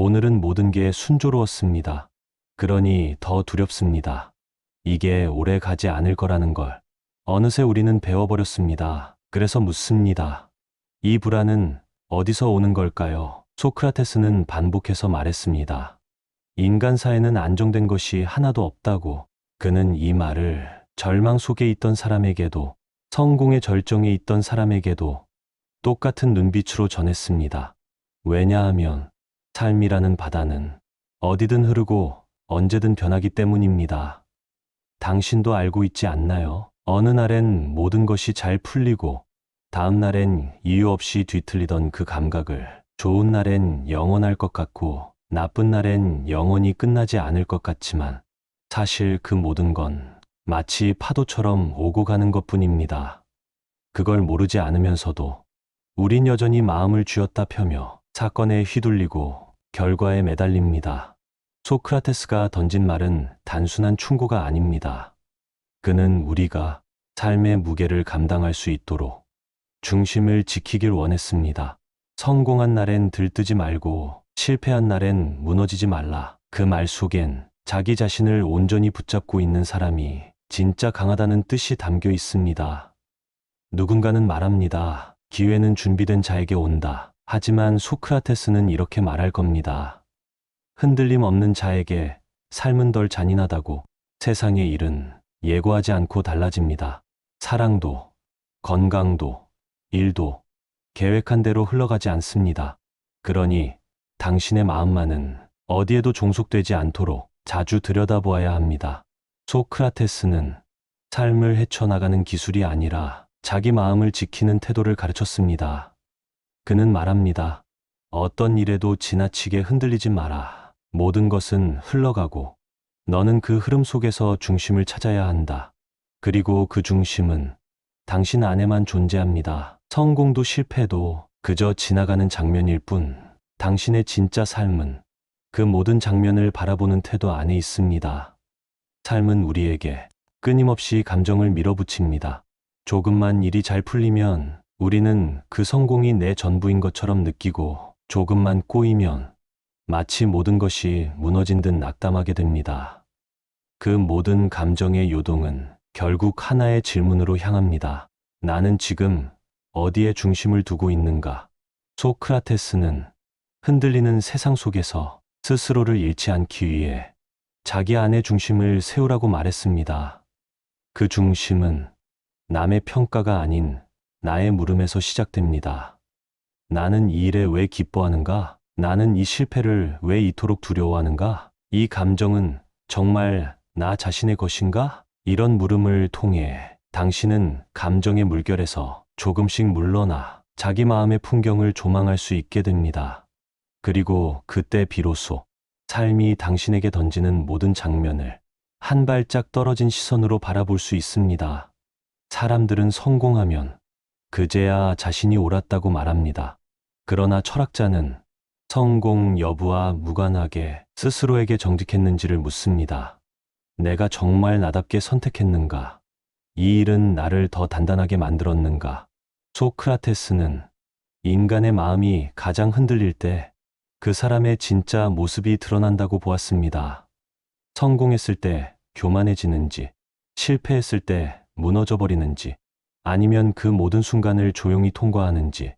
오늘은 모든 게 순조로웠습니다. 그러니 더 두렵습니다. 이게 오래 가지 않을 거라는 걸. 어느새 우리는 배워버렸습니다. 그래서 묻습니다. 이 불안은 어디서 오는 걸까요? 소크라테스는 반복해서 말했습니다. 인간 사회는 안정된 것이 하나도 없다고. 그는 이 말을 절망 속에 있던 사람에게도 성공의 절정에 있던 사람에게도 똑같은 눈빛으로 전했습니다. 왜냐하면 삶이라는 바다는 어디든 흐르고 언제든 변하기 때문입니다. 당신도 알고 있지 않나요? 어느 날엔 모든 것이 잘 풀리고 다음 날엔 이유 없이 뒤틀리던 그 감각을 좋은 날엔 영원할 것 같고 나쁜 날엔 영원히 끝나지 않을 것 같지만 사실 그 모든 건 마치 파도처럼 오고 가는 것 뿐입니다. 그걸 모르지 않으면서도 우린 여전히 마음을 쥐었다 펴며 사건에 휘둘리고 결과에 매달립니다. 소크라테스가 던진 말은 단순한 충고가 아닙니다. 그는 우리가 삶의 무게를 감당할 수 있도록 중심을 지키길 원했습니다. 성공한 날엔 들뜨지 말고 실패한 날엔 무너지지 말라. 그 말 속엔 자기 자신을 온전히 붙잡고 있는 사람이 진짜 강하다는 뜻이 담겨 있습니다. 누군가는 말합니다. 기회는 준비된 자에게 온다. 하지만 소크라테스는 이렇게 말할 겁니다. 흔들림 없는 자에게 삶은 덜 잔인하다고 세상의 일은 예고하지 않고 달라집니다. 사랑도, 건강도, 일도 계획한 대로 흘러가지 않습니다. 그러니 당신의 마음만은 어디에도 종속되지 않도록 자주 들여다보아야 합니다. 소크라테스는 삶을 헤쳐나가는 기술이 아니라 자기 마음을 지키는 태도를 가르쳤습니다. 그는 말합니다. 어떤 일에도 지나치게 흔들리지 마라. 모든 것은 흘러가고 너는 그 흐름 속에서 중심을 찾아야 한다. 그리고 그 중심은 당신 안에만 존재합니다. 성공도 실패도 그저 지나가는 장면일 뿐 당신의 진짜 삶은 그 모든 장면을 바라보는 태도 안에 있습니다. 삶은 우리에게 끊임없이 감정을 밀어붙입니다. 조금만 일이 잘 풀리면 우리는 그 성공이 내 전부인 것처럼 느끼고 조금만 꼬이면 마치 모든 것이 무너진 듯 낙담하게 됩니다. 그 모든 감정의 요동은 결국 하나의 질문으로 향합니다. 나는 지금 어디에 중심을 두고 있는가? 소크라테스는 흔들리는 세상 속에서 스스로를 잃지 않기 위해 자기 안의 중심을 세우라고 말했습니다. 그 중심은 남의 평가가 아닌 나의 물음에서 시작됩니다. 나는 이 일에 왜 기뻐하는가? 나는 이 실패를 왜 이토록 두려워하는가? 이 감정은 정말 나 자신의 것인가? 이런 물음을 통해 당신은 감정의 물결에서 조금씩 물러나 자기 마음의 풍경을 조망할 수 있게 됩니다. 그리고 그때 비로소 삶이 당신에게 던지는 모든 장면을 한 발짝 떨어진 시선으로 바라볼 수 있습니다. 사람들은 성공하면 그제야 자신이 옳았다고 말합니다. 그러나 철학자는 성공 여부와 무관하게 스스로에게 정직했는지를 묻습니다. 내가 정말 나답게 선택했는가? 이 일은 나를 더 단단하게 만들었는가? 소크라테스는 인간의 마음이 가장 흔들릴 때 그 사람의 진짜 모습이 드러난다고 보았습니다. 성공했을 때 교만해지는지, 실패했을 때 무너져 버리는지, 아니면 그 모든 순간을 조용히 통과하는지,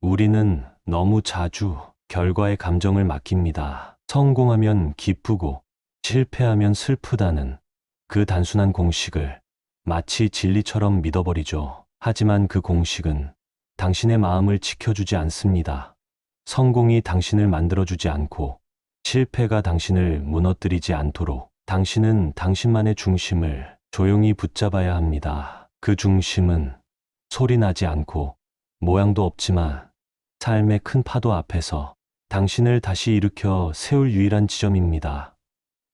우리는 너무 자주 결과의 감정을 맡깁니다. 성공하면 기쁘고, 실패하면 슬프다는 그 단순한 공식을 마치 진리처럼 믿어버리죠. 하지만 그 공식은 당신의 마음을 지켜주지 않습니다. 성공이 당신을 만들어주지 않고 실패가 당신을 무너뜨리지 않도록 당신은 당신만의 중심을 조용히 붙잡아야 합니다. 그 중심은 소리 나지 않고 모양도 없지만 삶의 큰 파도 앞에서 당신을 다시 일으켜 세울 유일한 지점입니다.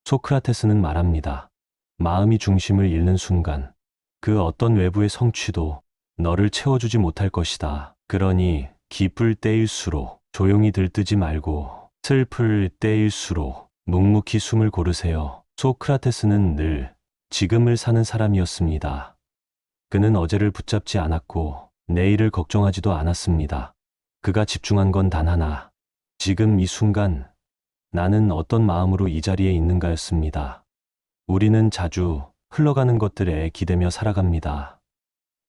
소크라테스는 말합니다. 마음이 중심을 잃는 순간 그 어떤 외부의 성취도 너를 채워주지 못할 것이다. 그러니 기쁠 때일수록 조용히 들뜨지 말고 슬플 때일수록 묵묵히 숨을 고르세요. 소크라테스는 늘 지금을 사는 사람이었습니다. 그는 어제를 붙잡지 않았고 내일을 걱정하지도 않았습니다. 그가 집중한 건 단 하나. 지금 이 순간 나는 어떤 마음으로 이 자리에 있는가였습니다. 우리는 자주 흘러가는 것들에 기대며 살아갑니다.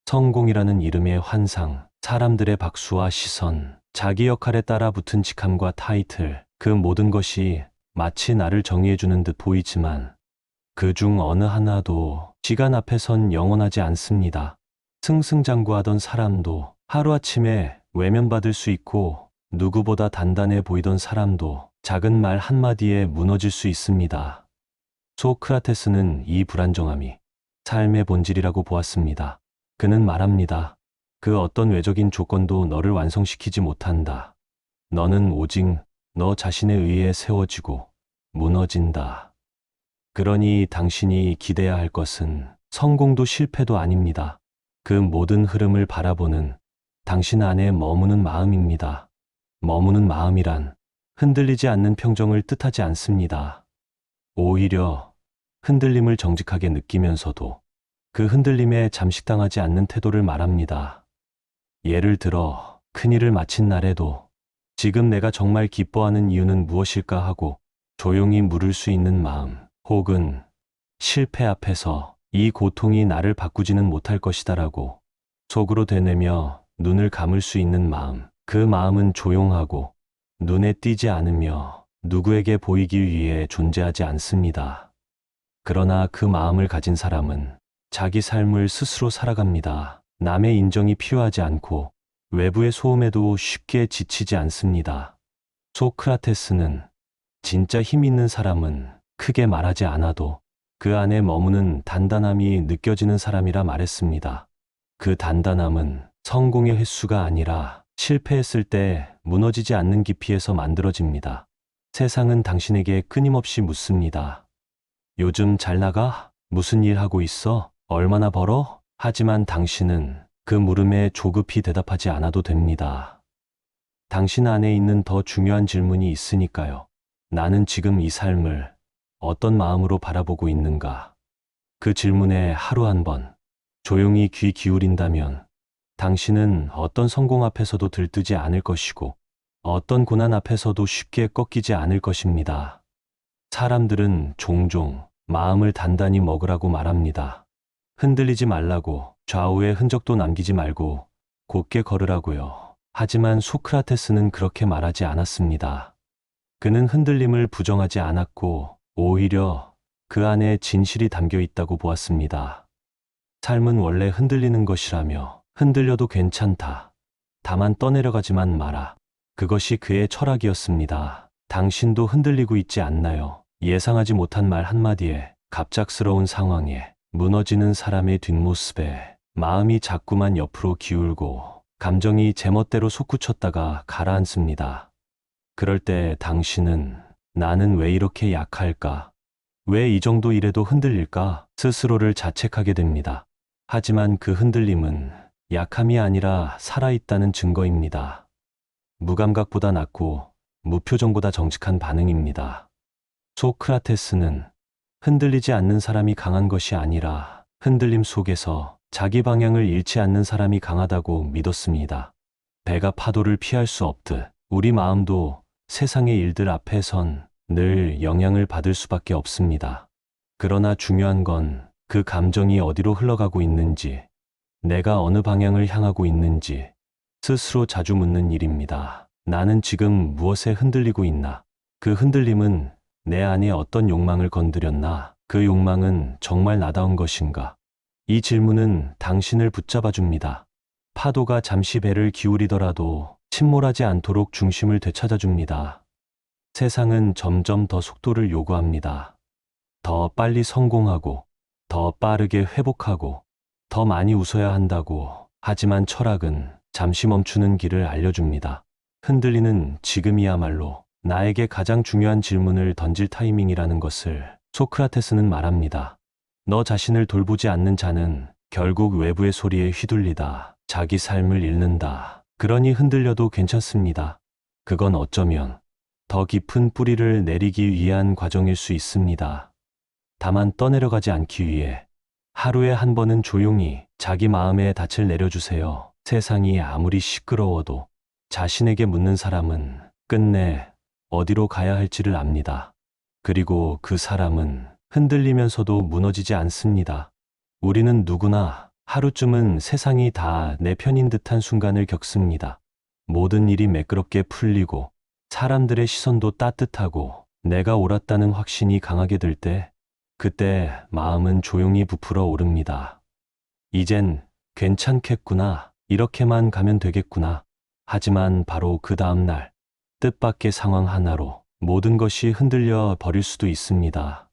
성공이라는 이름의 환상, 사람들의 박수와 시선, 자기 역할에 따라 붙은 직함과 타이틀, 그 모든 것이 마치 나를 정의해주는 듯 보이지만 그 중 어느 하나도 시간 앞에선 영원하지 않습니다. 승승장구하던 사람도 하루아침에 외면받을 수 있고 누구보다 단단해 보이던 사람도 작은 말 한마디에 무너질 수 있습니다. 소크라테스는 이 불안정함이 삶의 본질이라고 보았습니다. 그는 말합니다. 그 어떤 외적인 조건도 너를 완성시키지 못한다. 너는 오직 너 자신에 의해 세워지고 무너진다. 그러니 당신이 기대야 할 것은 성공도 실패도 아닙니다. 그 모든 흐름을 바라보는 당신 안에 머무는 마음입니다. 머무는 마음이란 흔들리지 않는 평정을 뜻하지 않습니다. 오히려 흔들림을 정직하게 느끼면서도 그 흔들림에 잠식당하지 않는 태도를 말합니다. 예를 들어 큰일을 마친 날에도 지금 내가 정말 기뻐하는 이유는 무엇일까 하고 조용히 물을 수 있는 마음, 혹은 실패 앞에서 이 고통이 나를 바꾸지는 못할 것이다라고 속으로 되뇌며 눈을 감을 수 있는 마음, 그 마음은 조용하고 눈에 띄지 않으며 누구에게 보이기 위해 존재하지 않습니다. 그러나 그 마음을 가진 사람은 자기 삶을 스스로 살아갑니다. 남의 인정이 필요하지 않고 외부의 소음에도 쉽게 지치지 않습니다. 소크라테스는 진짜 힘 있는 사람은 크게 말하지 않아도 그 안에 머무는 단단함이 느껴지는 사람이라 말했습니다. 그 단단함은 성공의 횟수가 아니라 실패했을 때 무너지지 않는 깊이에서 만들어집니다. 세상은 당신에게 끊임없이 묻습니다. 요즘 잘 나가? 무슨 일 하고 있어? 얼마나 벌어? 하지만 당신은 그 물음에 조급히 대답하지 않아도 됩니다. 당신 안에 있는 더 중요한 질문이 있으니까요. 나는 지금 이 삶을 어떤 마음으로 바라보고 있는가? 그 질문에 하루 한 번 조용히 귀 기울인다면 당신은 어떤 성공 앞에서도 들뜨지 않을 것이고 어떤 고난 앞에서도 쉽게 꺾이지 않을 것입니다. 사람들은 종종 마음을 단단히 먹으라고 말합니다. 흔들리지 말라고 좌우에 흔적도 남기지 말고 곧게 걸으라고요. 하지만 소크라테스는 그렇게 말하지 않았습니다. 그는 흔들림을 부정하지 않았고 오히려 그 안에 진실이 담겨 있다고 보았습니다. 삶은 원래 흔들리는 것이라며 흔들려도 괜찮다. 다만 떠내려가지만 마라. 그것이 그의 철학이었습니다. 당신도 흔들리고 있지 않나요? 예상하지 못한 말 한마디에 갑작스러운 상황에 무너지는 사람의 뒷모습에 마음이 자꾸만 옆으로 기울고 감정이 제멋대로 솟구쳤다가 가라앉습니다. 그럴 때 당신은 나는 왜 이렇게 약할까? 왜 이 정도 일에도 흔들릴까? 스스로를 자책하게 됩니다. 하지만 그 흔들림은 약함이 아니라 살아있다는 증거입니다. 무감각보다 낫고 무표정보다 정직한 반응입니다. 소크라테스는 흔들리지 않는 사람이 강한 것이 아니라 흔들림 속에서 자기 방향을 잃지 않는 사람이 강하다고 믿었습니다. 배가 파도를 피할 수 없듯 우리 마음도 세상의 일들 앞에선 늘 영향을 받을 수밖에 없습니다. 그러나 중요한 건 그 감정이 어디로 흘러가고 있는지, 내가 어느 방향을 향하고 있는지 스스로 자주 묻는 일입니다. 나는 지금 무엇에 흔들리고 있나? 그 흔들림은 내 안에 어떤 욕망을 건드렸나? 그 욕망은 정말 나다운 것인가? 이 질문은 당신을 붙잡아 줍니다. 파도가 잠시 배를 기울이더라도 침몰하지 않도록 중심을 되찾아 줍니다. 세상은 점점 더 속도를 요구합니다. 더 빨리 성공하고, 더 빠르게 회복하고, 더 많이 웃어야 한다고. 하지만 철학은 잠시 멈추는 길을 알려줍니다. 흔들리는 지금이야말로 나에게 가장 중요한 질문을 던질 타이밍이라는 것을 소크라테스는 말합니다. 너 자신을 돌보지 않는 자는 결국 외부의 소리에 휘둘리다 자기 삶을 잃는다. 그러니 흔들려도 괜찮습니다. 그건 어쩌면 더 깊은 뿌리를 내리기 위한 과정일 수 있습니다. 다만 떠내려가지 않기 위해 하루에 한 번은 조용히 자기 마음의 닻을 내려주세요. 세상이 아무리 시끄러워도 자신에게 묻는 사람은 끝내 어디로 가야 할지를 압니다. 그리고 그 사람은 흔들리면서도 무너지지 않습니다. 우리는 누구나 하루쯤은 세상이 다 내 편인 듯한 순간을 겪습니다. 모든 일이 매끄럽게 풀리고 사람들의 시선도 따뜻하고 내가 옳았다는 확신이 강하게 들 때, 그때 마음은 조용히 부풀어 오릅니다. 이젠 괜찮겠구나. 이렇게만 가면 되겠구나. 하지만 바로 그 다음날, 뜻밖의 상황 하나로 모든 것이 흔들려 버릴 수도 있습니다.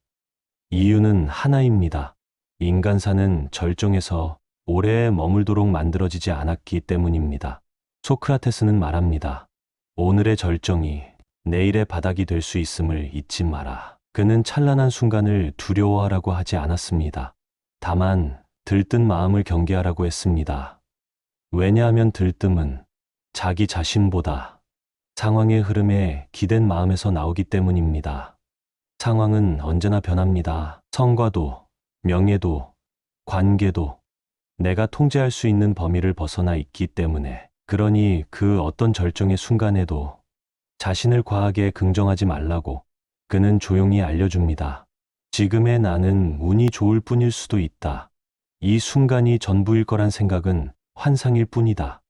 이유는 하나입니다. 인간사는 절정에서 오래 머물도록 만들어지지 않았기 때문입니다. 소크라테스는 말합니다. 오늘의 절정이 내일의 바닥이 될 수 있음을 잊지 마라. 그는 찬란한 순간을 두려워하라고 하지 않았습니다. 다만 들뜬 마음을 경계하라고 했습니다. 왜냐하면 들뜸은 자기 자신보다 상황의 흐름에 기댄 마음에서 나오기 때문입니다. 상황은 언제나 변합니다. 성과도, 명예도, 관계도 내가 통제할 수 있는 범위를 벗어나 있기 때문에 그러니 그 어떤 절정의 순간에도 자신을 과하게 긍정하지 말라고 그는 조용히 알려줍니다. 지금의 나는 운이 좋을 뿐일 수도 있다. 이 순간이 전부일 거란 생각은 환상일 뿐이다.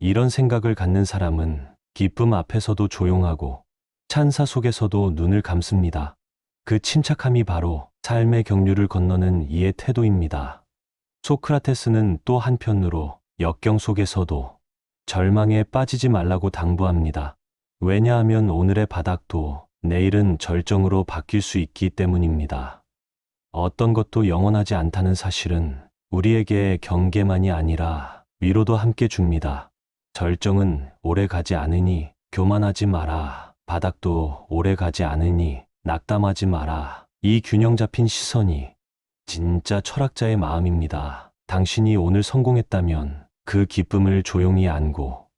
이런 생각을 갖는 사람은 기쁨 앞에서도 조용하고 찬사 속에서도 눈을 감습니다. 그 침착함이 바로 삶의 경류를 건너는 이의 태도입니다. 소크라테스는 또 한편으로 역경 속에서도 절망에 빠지지 말라고 당부합니다. 왜냐하면 오늘의 바닥도 내일은 절정으로 바뀔 수 있기 때문입니다. 어떤 것도 영원하지 않다는 사실은 우리에게 경계만이 아니라 위로도 함께 줍니다. 절정은 오래 가지 않으니 교만하지 마라. 바닥도 오래 가지 않으니 낙담하지 마라. 이 균형 잡힌 시선이 진짜 철학자의 마음입니다. 당신이 오늘 성공했다면 그 기쁨을 조용히 안고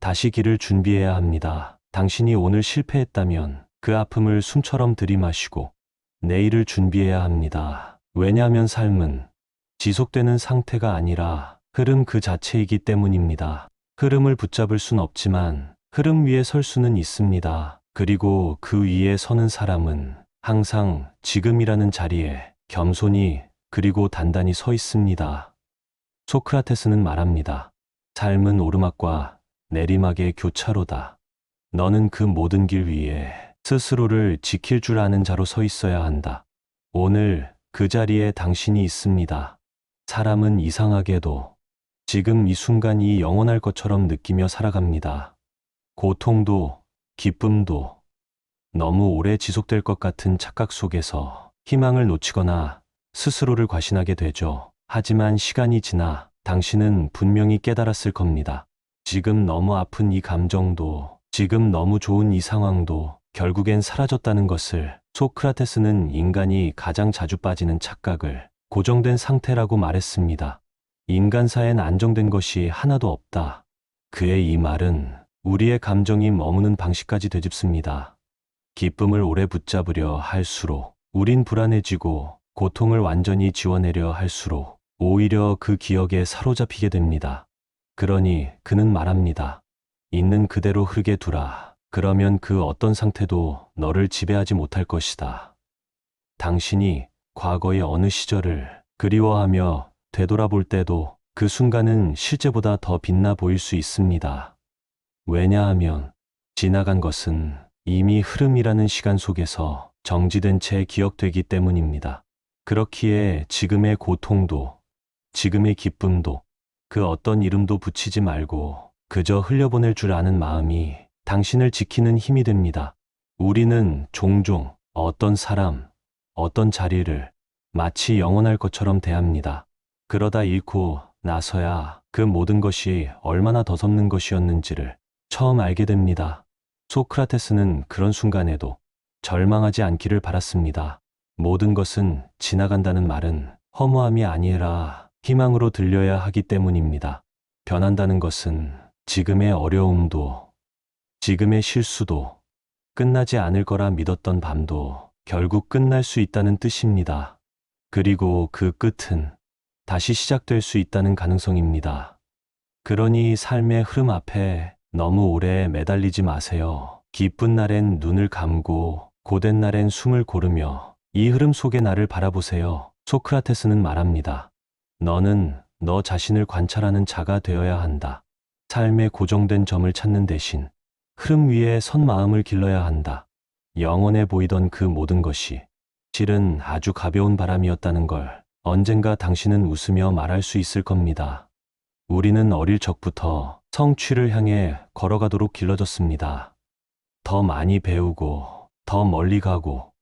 다시 길을 준비해야 합니다. 당신이 오늘 실패했다면 그 아픔을 숨처럼 들이마시고 내일을 준비해야 합니다. 왜냐하면 삶은 지속되는 상태가 아니라 흐름 그 자체이기 때문입니다. 흐름을 붙잡을 순 없지만 흐름 위에 설 수는 있습니다. 그리고 그 위에 서는 사람은 항상 지금이라는 자리에 겸손히 그리고 단단히 서 있습니다. 소크라테스는 말합니다. 삶은 오르막과 내리막의 교차로다. 너는 그 모든 길 위에 스스로를 지킬 줄 아는 자로 서 있어야 한다. 오늘 그 자리에 당신이 있습니다. 사람은 이상하게도 지금 이 순간이 영원할 것처럼 느끼며 살아갑니다. 고통도 기쁨도 너무 오래 지속될 것 같은 착각 속에서 희망을 놓치거나 스스로를 과신하게 되죠. 하지만 시간이 지나 당신은 분명히 깨달았을 겁니다. 지금 너무 아픈 이 감정도, 지금 너무 좋은 이 상황도 결국엔 사라졌다는 것을 소크라테스는 인간이 가장 자주 빠지는 착각을 고정된 상태라고 말했습니다. 인간사엔 안정된 것이 하나도 없다. 그의 이 말은 우리의 감정이 머무는 방식까지 되짚습니다. 기쁨을 오래 붙잡으려 할수록 우린 불안해지고 고통을 완전히 지워내려 할수록 오히려 그 기억에 사로잡히게 됩니다. 그러니 그는 말합니다. 있는 그대로 흐르게 두라. 그러면 그 어떤 상태도 너를 지배하지 못할 것이다. 당신이 과거의 어느 시절을 그리워하며 되돌아볼 때도 그 순간은 실제보다 더 빛나 보일 수 있습니다. 왜냐하면 지나간 것은 이미 흐름이라는 시간 속에서 정지된 채 기억되기 때문입니다. 그렇기에 지금의 고통도, 지금의 기쁨도, 그 어떤 이름도 붙이지 말고 그저 흘려보낼 줄 아는 마음이 당신을 지키는 힘이 됩니다. 우리는 종종 어떤 사람, 어떤 자리를 마치 영원할 것처럼 대합니다. 그러다 잃고 나서야 그 모든 것이 얼마나 더섭는 것이었는지를 처음 알게 됩니다. 소크라테스는 그런 순간에도 절망하지 않기를 바랐습니다. 모든 것은 지나간다는 말은 허무함이 아니라 희망으로 들려야 하기 때문입니다. 변한다는 것은 지금의 어려움도, 지금의 실수도, 끝나지 않을 거라 믿었던 밤도 결국 끝날 수 있다는 뜻입니다. 그리고 그 끝은 다시 시작될 수 있다는 가능성입니다. 그러니 삶의 흐름 앞에 너무 오래 매달리지 마세요. 기쁜 날엔 눈을 감고 고된 날엔 숨을 고르며 이 흐름 속의 나를 바라보세요. 소크라테스는 말합니다. 너는 너 자신을 관찰하는 자가 되어야 한다. 삶의 고정된 점을 찾는 대신 흐름 위에 선 마음을 길러야 한다. 영원해 보이던 그 모든 것이 실은 아주 가벼운 바람이었다는 걸 언젠가 당신은 웃으며 말할 수 있을 겁니다. 우리는 어릴 적부터 성취를 향해 걸어가도록 길러졌습니다. 더 많이 배우고, 더 멀리 가고,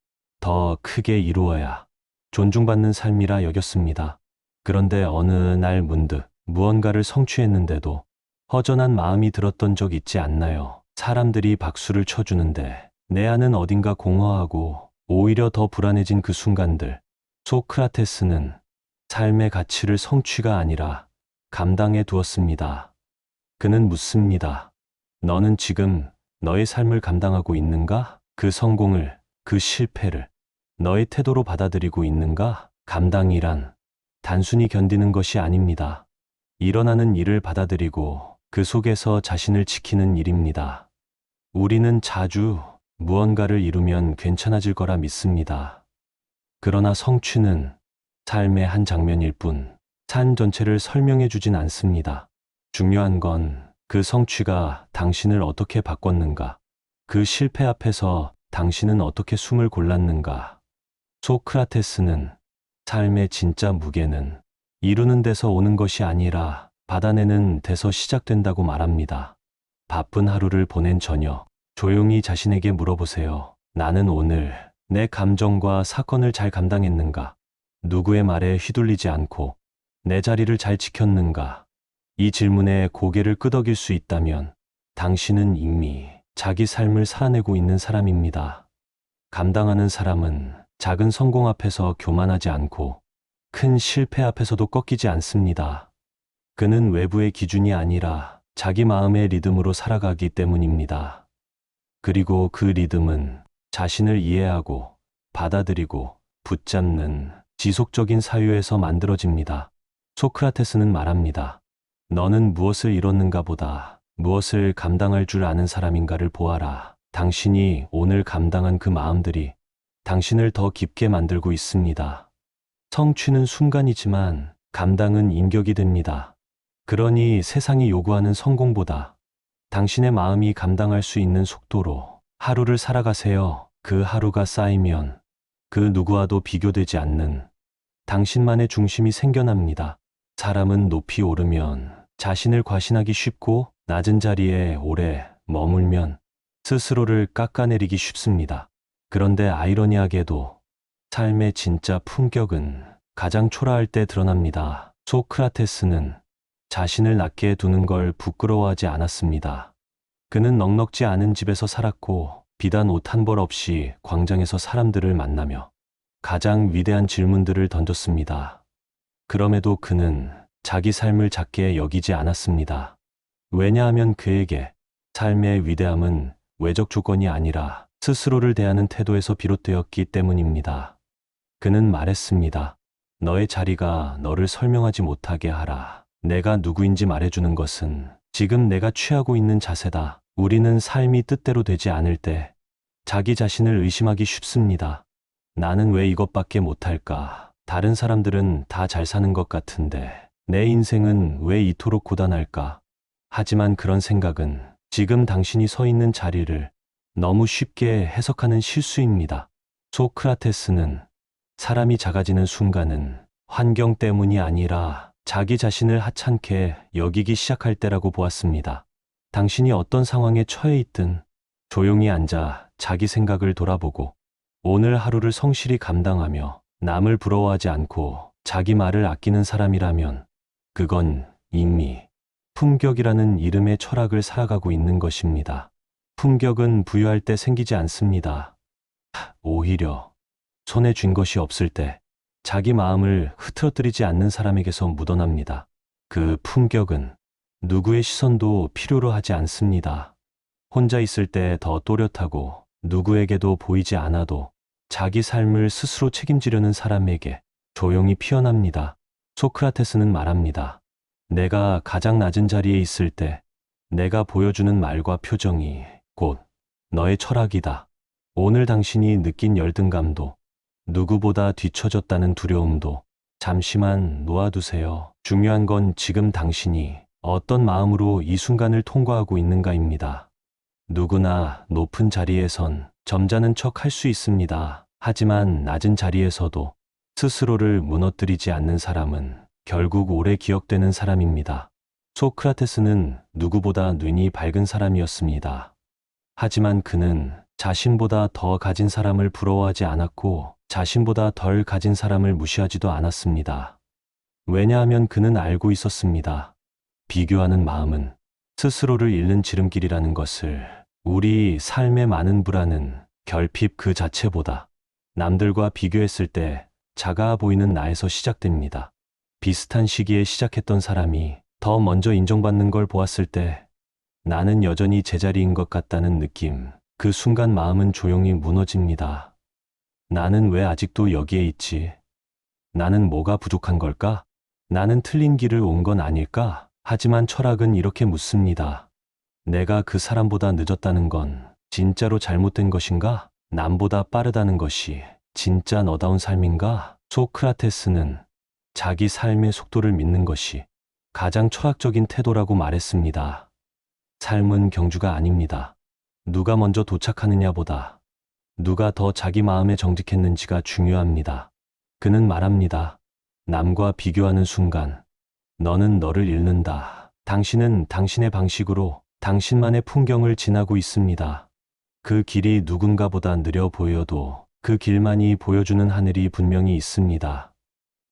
더 크게 이루어야 존중받는 삶이라 여겼습니다. 그런데 어느 날 문득 무언가를 성취했는데도 허전한 마음이 들었던 적 있지 않나요? 사람들이 박수를 쳐주는데 내 안은 어딘가 공허하고 오히려 더 불안해진 그 순간들. 소크라테스는 삶의 가치를 성취가 아니라 감당해 두었습니다. 그는 묻습니다. 너는 지금 너의 삶을 감당하고 있는가? 그 성공을, 그 실패를 너의 태도로 받아들이고 있는가? 감당이란 단순히 견디는 것이 아닙니다. 일어나는 일을 받아들이고 그 속에서 자신을 지키는 일입니다. 우리는 자주 무언가를 이루면 괜찮아질 거라 믿습니다. 그러나 성취는 삶의 한 장면일 뿐, 삶 전체를 설명해 주진 않습니다. 중요한 건 그 성취가 당신을 어떻게 바꿨는가, 그 실패 앞에서 당신은 어떻게 숨을 골랐는가. 소크라테스는 삶의 진짜 무게는 이루는 데서 오는 것이 아니라 받아내는 데서 시작된다고 말합니다. 바쁜 하루를 보낸 저녁, 조용히 자신에게 물어보세요. 나는 오늘 내 감정과 사건을 잘 감당했는가? 누구의 말에 휘둘리지 않고 내 자리를 잘 지켰는가? 이 질문에 고개를 끄덕일 수 있다면 당신은 이미 자기 삶을 살아내고 있는 사람입니다. 감당하는 사람은 작은 성공 앞에서 교만하지 않고 큰 실패 앞에서도 꺾이지 않습니다. 그는 외부의 기준이 아니라 자기 마음의 리듬으로 살아가기 때문입니다. 그리고 그 리듬은 자신을 이해하고 받아들이고 붙잡는 지속적인 사유에서 만들어집니다. 소크라테스는 말합니다. 너는 무엇을 이뤘는가 보다 무엇을 감당할 줄 아는 사람인가를 보아라. 당신이 오늘 감당한 그 마음들이 당신을 더 깊게 만들고 있습니다. 성취는 순간이지만 감당은 인격이 됩니다. 그러니 세상이 요구하는 성공보다 당신의 마음이 감당할 수 있는 속도로 하루를 살아가세요. 그 하루가 쌓이면 그 누구와도 비교되지 않는 당신만의 중심이 생겨납니다. 사람은 높이 오르면 자신을 과신하기 쉽고 낮은 자리에 오래 머물면 스스로를 깎아내리기 쉽습니다. 그런데 아이러니하게도 삶의 진짜 품격은 가장 초라할 때 드러납니다. 소크라테스는 자신을 낮게 두는 걸 부끄러워하지 않았습니다. 그는 넉넉지 않은 집에서 살았고 비단 옷 한 벌 없이 광장에서 사람들을 만나며 가장 위대한 질문들을 던졌습니다. 그럼에도 그는 자기 삶을 작게 여기지 않았습니다. 왜냐하면 그에게 삶의 위대함은 외적 조건이 아니라 스스로를 대하는 태도에서 비롯되었기 때문입니다. 그는 말했습니다. 너의 자리가 너를 설명하지 못하게 하라. 내가 누구인지 말해주는 것은 지금 내가 취하고 있는 자세다. 우리는 삶이 뜻대로 되지 않을 때 자기 자신을 의심하기 쉽습니다. 나는 왜 이것밖에 못할까? 다른 사람들은 다 잘 사는 것 같은데 내 인생은 왜 이토록 고단할까? 하지만 그런 생각은 지금 당신이 서 있는 자리를 너무 쉽게 해석하는 실수입니다. 소크라테스는 사람이 작아지는 순간은 환경 때문이 아니라 자기 자신을 하찮게 여기기 시작할 때라고 보았습니다. 당신이 어떤 상황에 처해 있든 조용히 앉아 자기 생각을 돌아보고 오늘 하루를 성실히 감당하며 남을 부러워하지 않고 자기 말을 아끼는 사람이라면 그건 이미 품격이라는 이름의 철학을 살아가고 있는 것입니다. 품격은 부유할 때 생기지 않습니다. 오히려 손에 쥔 것이 없을 때 자기 마음을 흐트러뜨리지 않는 사람에게서 묻어납니다. 그 품격은 누구의 시선도 필요로 하지 않습니다. 혼자 있을 때 더 또렷하고 누구에게도 보이지 않아도 자기 삶을 스스로 책임지려는 사람에게 조용히 피어납니다. 소크라테스는 말합니다. 내가 가장 낮은 자리에 있을 때 내가 보여주는 말과 표정이 곧 너의 철학이다. 오늘 당신이 느낀 열등감도, 누구보다 뒤처졌다는 두려움도 잠시만 놓아두세요. 중요한 건 지금 당신이 어떤 마음으로 이 순간을 통과하고 있는가입니다. 누구나 높은 자리에선 점잖은 척 할 수 있습니다. 하지만 낮은 자리에서도 스스로를 무너뜨리지 않는 사람은 결국 오래 기억되는 사람입니다. 소크라테스는 누구보다 눈이 밝은 사람이었습니다. 하지만 그는 자신보다 더 가진 사람을 부러워하지 않았고 자신보다 덜 가진 사람을 무시하지도 않았습니다. 왜냐하면 그는 알고 있었습니다. 비교하는 마음은 스스로를 잃는 지름길이라는 것을 우리 삶의 많은 불안은 결핍 그 자체보다 남들과 비교했을 때 작아 보이는 나에서 시작됩니다. 비슷한 시기에 시작했던 사람이 더 먼저 인정받는 걸 보았을 때 나는 여전히 제자리인 것 같다는 느낌, 그 순간 마음은 조용히 무너집니다. 나는 왜 아직도 여기에 있지? 나는 뭐가 부족한 걸까? 나는 틀린 길을 온 건 아닐까? 하지만 철학은 이렇게 묻습니다. 내가 그 사람보다 늦었다는 건 진짜로 잘못된 것인가? 남보다 빠르다는 것이 진짜 너다운 삶인가? 소크라테스는 자기 삶의 속도를 믿는 것이 가장 철학적인 태도라고 말했습니다. 삶은 경주가 아닙니다. 누가 먼저 도착하느냐보다 누가 더 자기 마음에 정직했는지가 중요합니다. 그는 말합니다. 남과 비교하는 순간 너는 너를 잃는다. 당신은 당신의 방식으로 당신만의 풍경을 지나고 있습니다. 그 길이 누군가보다 느려 보여도 그 길만이 보여주는 하늘이 분명히 있습니다.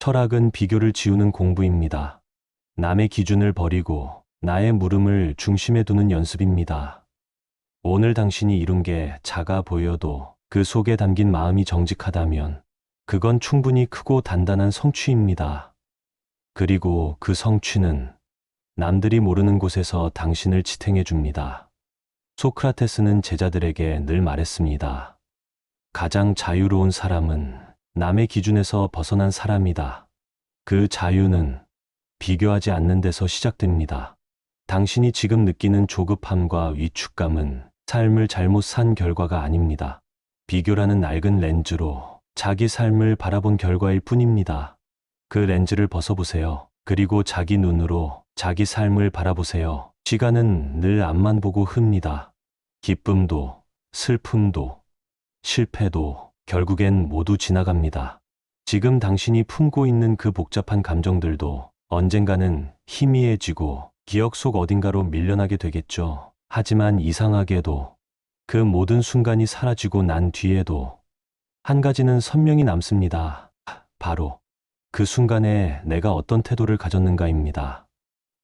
철학은 비교를 지우는 공부입니다. 남의 기준을 버리고 나의 물음을 중심에 두는 연습입니다. 오늘 당신이 이룬 게 작아 보여도 그 속에 담긴 마음이 정직하다면 그건 충분히 크고 단단한 성취입니다. 그리고 그 성취는 남들이 모르는 곳에서 당신을 지탱해 줍니다. 소크라테스는 제자들에게 늘 말했습니다. 가장 자유로운 사람은 남의 기준에서 벗어난 사람이다. 그 자유는 비교하지 않는 데서 시작됩니다. 당신이 지금 느끼는 조급함과 위축감은 삶을 잘못 산 결과가 아닙니다. 비교라는 낡은 렌즈로 자기 삶을 바라본 결과일 뿐입니다. 그 렌즈를 벗어보세요. 그리고 자기 눈으로 자기 삶을 바라보세요. 시간은 늘 앞만 보고 흡니다. 기쁨도, 슬픔도, 실패도 결국엔 모두 지나갑니다. 지금 당신이 품고 있는 그 복잡한 감정들도 언젠가는 희미해지고 기억 속 어딘가로 밀려나게 되겠죠. 하지만 이상하게도 그 모든 순간이 사라지고 난 뒤에도 한 가지는 선명히 남습니다. 바로 그 순간에 내가 어떤 태도를 가졌는가입니다.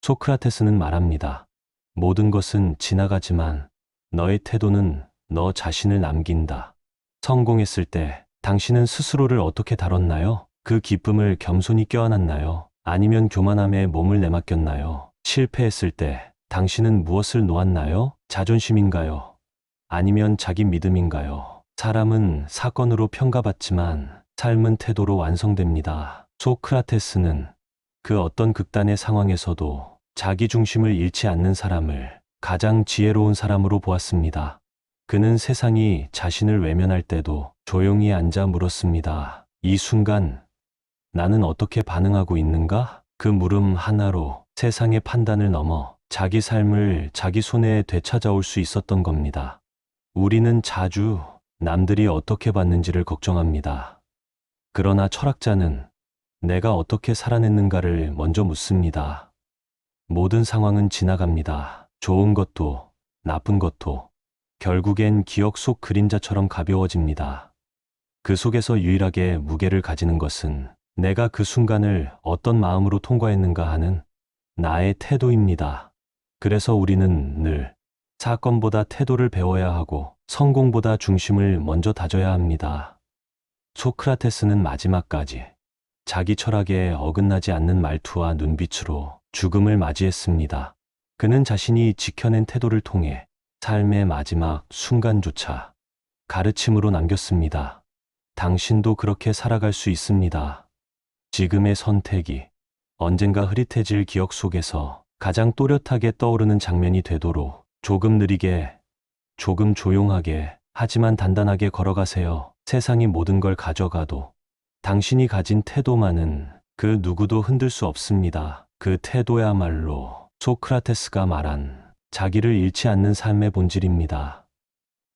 소크라테스는 말합니다. 모든 것은 지나가지만 너의 태도는 너 자신을 남긴다. 성공했을 때 당신은 스스로를 어떻게 다뤘나요? 그 기쁨을 겸손히 껴안았나요? 아니면 교만함에 몸을 내맡겼나요? 실패했을 때 당신은 무엇을 놓았나요? 자존심인가요? 아니면 자기 믿음인가요? 사람은 사건으로 평가받지만 삶은 태도로 완성됩니다. 소크라테스는 그 어떤 극단의 상황에서도 자기 중심을 잃지 않는 사람을 가장 지혜로운 사람으로 보았습니다. 그는 세상이 자신을 외면할 때도 조용히 앉아 물었습니다. 이 순간 나는 어떻게 반응하고 있는가? 그 물음 하나로 세상의 판단을 넘어 자기 삶을 자기 손에 되찾아올 수 있었던 겁니다. 우리는 자주 남들이 어떻게 봤는지를 걱정합니다. 그러나 철학자는 내가 어떻게 살아냈는가를 먼저 묻습니다. 모든 상황은 지나갑니다. 좋은 것도 나쁜 것도 결국엔 기억 속 그림자처럼 가벼워집니다. 그 속에서 유일하게 무게를 가지는 것은 내가 그 순간을 어떤 마음으로 통과했는가 하는 나의 태도입니다. 그래서 우리는 늘 사건보다 태도를 배워야 하고 성공보다 중심을 먼저 다져야 합니다. 소크라테스는 마지막까지 자기 철학에 어긋나지 않는 말투와 눈빛으로 죽음을 맞이했습니다. 그는 자신이 지켜낸 태도를 통해 삶의 마지막 순간조차 가르침으로 남겼습니다. 당신도 그렇게 살아갈 수 있습니다. 지금의 선택이 언젠가 흐릿해질 기억 속에서 가장 또렷하게 떠오르는 장면이 되도록 조금 느리게, 조금 조용하게, 하지만 단단하게 걸어가세요. 세상이 모든 걸 가져가도 당신이 가진 태도만은 그 누구도 흔들 수 없습니다. 그 태도야말로 소크라테스가 말한 자기를 잃지 않는 삶의 본질입니다.